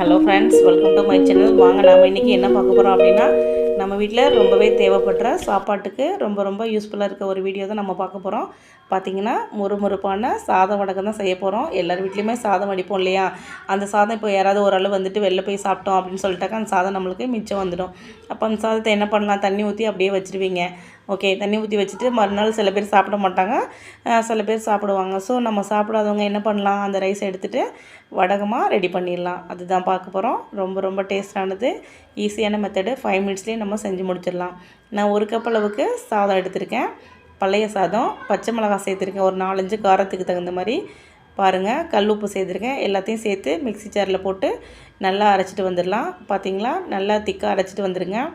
Hello friends welcome to my channel வாங்க நாம் இன்றைக்கி என்ன பார்க்க போகிறோம் அப்படின்னா நம்ம வீட்டில் ரொம்பவே தேவைப்படுற சாப்பாட்டுக்கு ரொம்ப ரொம்ப யூஸ்ஃபுல்லாக இருக்க ஒரு வீடியோ தான் நம்ம பார்க்க போகிறோம் பார்த்தீங்கன்னா முறுமுறுப்பான சாதம் வடகம் தான் செய்ய போகிறோம் எல்லார் வீட்லேயுமே சாதம் வடிப்போம் இல்லையா? அந்த சாதம் இப்போ யாராவது ஓரளவு வந்துட்டு வெளில போய் சாப்பிட்டோம் அப்படின்னு சொல்லிட்டாக்கா அந்த சாதம் நம்மளுக்கு மிச்சம் வந்துடும். அப்போ அந்த சாதத்தை என்ன பண்ணலாம்? தண்ணி ஊற்றி அப்படியே வச்சுருவீங்க. ஓகே தண்ணி ஊற்றி வச்சுட்டு மறுநாள் சில பேர் சாப்பிட மாட்டாங்க. சில பேர் சாப்பிடுவாங்க. ஸோ நம்ம சாப்பிடாதவங்க என்ன பண்ணலாம்? அந்த ரைஸ் எடுத்துகிட்டு வடகமாக ரெடி பண்ணிடலாம். அதுதான் பார்க்க போகிறோம் ரொம்ப ரொம்ப டேஸ்டானது ஈஸியான மெத்தடு ஃபைவ் மினிட்ஸ்லேயே நம்ம செஞ்சு முடிச்சிடலாம். நான் ஒரு கப் அளவுக்கு சாதம் எடுத்திருக்கேன். பழைய சாதம் பச்சை மிளகாய் சேர்த்துருக்கேன். ஒரு நாலஞ்சு காரத்துக்கு தகுந்த மாதிரி பாருங்கள் கல் உப்பு சேர்த்துருக்கேன். எல்லாத்தையும் சேர்த்து மிக்ஸி ஜாரில் போட்டு நல்லா அரைச்சிட்டு வந்துடலாம். பார்த்தீங்களா நல்லா திக்காக அரைச்சிட்டு வந்துடுங்க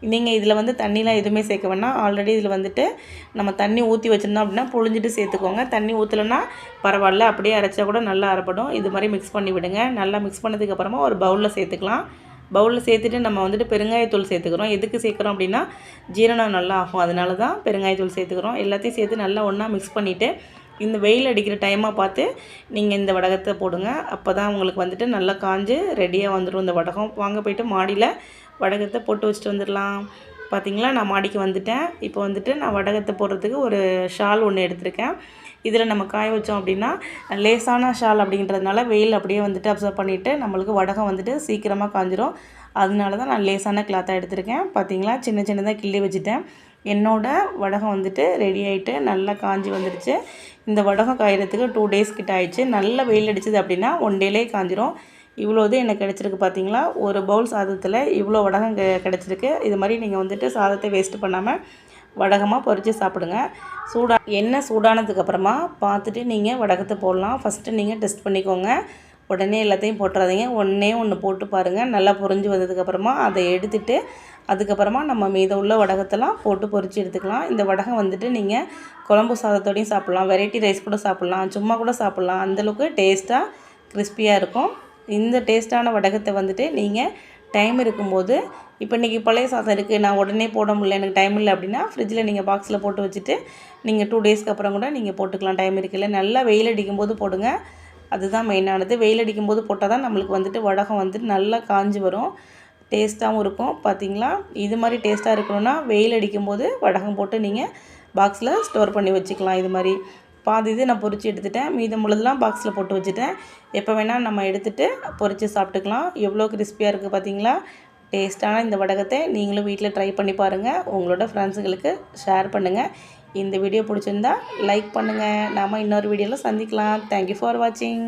நீங்கள் இதில் வந்து தண்ணிலாம் எதுவுமே சேர்க்க வேணாம். ஆல்ரெடி இதில் வந்துட்டு நம்ம தண்ணி ஊற்றி வச்சுருந்தோம் அப்படின்னா புழிஞ்சிட்டு சேர்த்துக்கோங்க. தண்ணி ஊற்றலைன்னா பரவாயில்ல. அப்படியே அரைச்சா கூட நல்லா அரைப்படும். இது மாதிரி மிக்ஸ் பண்ணி விடுங்க. நல்லா மிக்ஸ் பண்ணதுக்கப்புறமா ஒரு பவுலில் சேர்த்துக்கலாம். பவுலில் சேர்த்துட்டு நம்ம வந்துட்டு பெருங்காயத்தூள் சேர்த்துக்கிறோம். எதுக்கு சேர்க்குறோம் அப்படின்னா ஜீரணம் நல்லா ஆகும். அதனால தான் பெருங்காயத்தூள் சேர்த்துக்கிறோம். எல்லாத்தையும் சேர்த்து நல்லா ஒன்றா மிக்ஸ் பண்ணிவிட்டு இந்த வெயில் அடிக்கிற டைமாக பார்த்து நீங்கள் இந்த வடகத்தை போடுங்க. அப்போ தான் உங்களுக்கு வந்துட்டு நல்லா காஞ்சு ரெடியாக வந்துடும் இந்த வடகம். வாங்க போயிட்டு மாடியில் வடகத்தை போட்டு வச்சுட்டு வந்துடலாம். பார்த்தீங்களா நான் மாடிக்கு வந்துட்டேன். இப்போ வந்துட்டு நான் வடகத்தை போடுறதுக்கு ஒரு ஷால் ஒன்று எடுத்திருக்கேன். இதில் நம்ம காய வச்சோம் அப்படின்னா லேசான ஷால் அப்படின்றதுனால வெயில் அப்படியே வந்துட்டு அப்சர்வ் பண்ணிவிட்டு நம்மளுக்கு வடகம் வந்துட்டு சீக்கிரமாக காஞ்சிரும். அதனால தான் நான் லேசான கிளாத்தாக எடுத்திருக்கேன். பார்த்தீங்களா சின்ன சின்னதாக கிள்ளி வச்சுட்டேன். என்னோட வடகம் வந்துட்டு ரெடி ஆகிட்டு நல்லா காஞ்சி வந்துடுச்சு. இந்த வடகம் காயறதுக்கு டூ டேஸ் கிட்ட ஆயிடுச்சு. நல்லா வெயில் அடிச்சது அப்படின்னா ஒன் டேலே காஞ்சிரும். இவ்வளோ இது எனக்கு கிடச்சிருக்கு பார்த்தீங்களா ஒரு பவுல் சாதத்தில் இவ்வளோ வடகம் கிடச்சிருக்கு. இது மாதிரி நீங்கள் வந்துட்டு சாதத்தை வேஸ்ட்டு பண்ணாமல் வடகமாக பொரித்து சாப்பிடுங்க. சூடா எண்ணெய் சூடானதுக்கப்புறமா பார்த்துட்டு நீங்கள் வடகத்தை போடலாம். ஃபஸ்ட்டு நீங்கள் டெஸ்ட் பண்ணிக்கோங்க. உடனே எல்லாத்தையும் போட்டுறாதீங்க. ஒன்றே ஒன்று போட்டு பாருங்கள் நல்லா பொரிஞ்சு வந்ததுக்கப்புறமா அதை எடுத்துட்டு அதுக்கப்புறமா நம்ம மீத உள்ள வடகத்தெல்லாம் போட்டு பொறிச்சு எடுத்துக்கலாம். இந்த வடகம் வந்துட்டு நீங்கள் குழம்பு சாதத்தோடையும் சாப்பிட்லாம். வெரைட்டி ரைஸ் கூட சாப்பிட்லாம். சும்மா கூட சாப்பிட்லாம். அந்தளவுக்கு டேஸ்ட்டாக கிறிஸ்பியாக இருக்கும். இந்த டேஸ்ட்டான வடகத்தை வந்துட்டு நீங்கள் டைம் இருக்கும்போது இப்போ இன்றைக்கி பழைய சாதம் இருக்குது நான் உடனே போட முடியல. எனக்கு டைம் இல்லை அப்படின்னா ஃப்ரிட்ஜில் நீங்கள் பாக்ஸில் போட்டு வச்சுட்டு நீங்கள் டூ டேஸ்க்கு அப்புறம் கூட நீங்கள் போட்டுக்கலாம். டைம் இருக்குல்ல நல்லா வெயில் அடிக்கும்போது போடுங்க. அதுதான் மெயினானது வெயில் அடிக்கும்போது போட்டால் தான் நம்மளுக்கு வந்துட்டு வடகம் வந்துட்டு நல்லா காஞ்சி வரும். டேஸ்ட்டாகவும் இருக்கும். பார்த்தீங்களா இது மாதிரி டேஸ்ட்டாக இருக்கணும்னா வெயில் அடிக்கும்போது வடகம் போட்டு நீங்கள் பாக்ஸில் ஸ்டோர் பண்ணி வச்சுக்கலாம். இது மாதிரி பாதி இது நான் பொரிச்சு எடுத்துட்டேன். மீதம் உள்ளதெல்லாம் பாக்ஸில் போட்டு வச்சுட்டேன். எப்போ வேணால் நம்ம எடுத்துகிட்டு பொரித்து சாப்பிட்டுக்கலாம். எவ்வளோ கிறிஸ்பியாக இருக்குது பார்த்தீங்களா டேஸ்ட்டான இந்த வடகத்தை நீங்களும் வீட்டில் ட்ரை பண்ணி பாருங்கள் உங்களோட ஃப்ரெண்ட்ஸுங்களுக்கு ஷேர் பண்ணுங்கள் இந்த வீடியோ பிடிச்சிருந்தா லைக் பண்ணுங்கள் நாம் இன்னொரு வீடியோவில் சந்திக்கலாம். தேங்க்யூ ஃபார் வாட்சிங்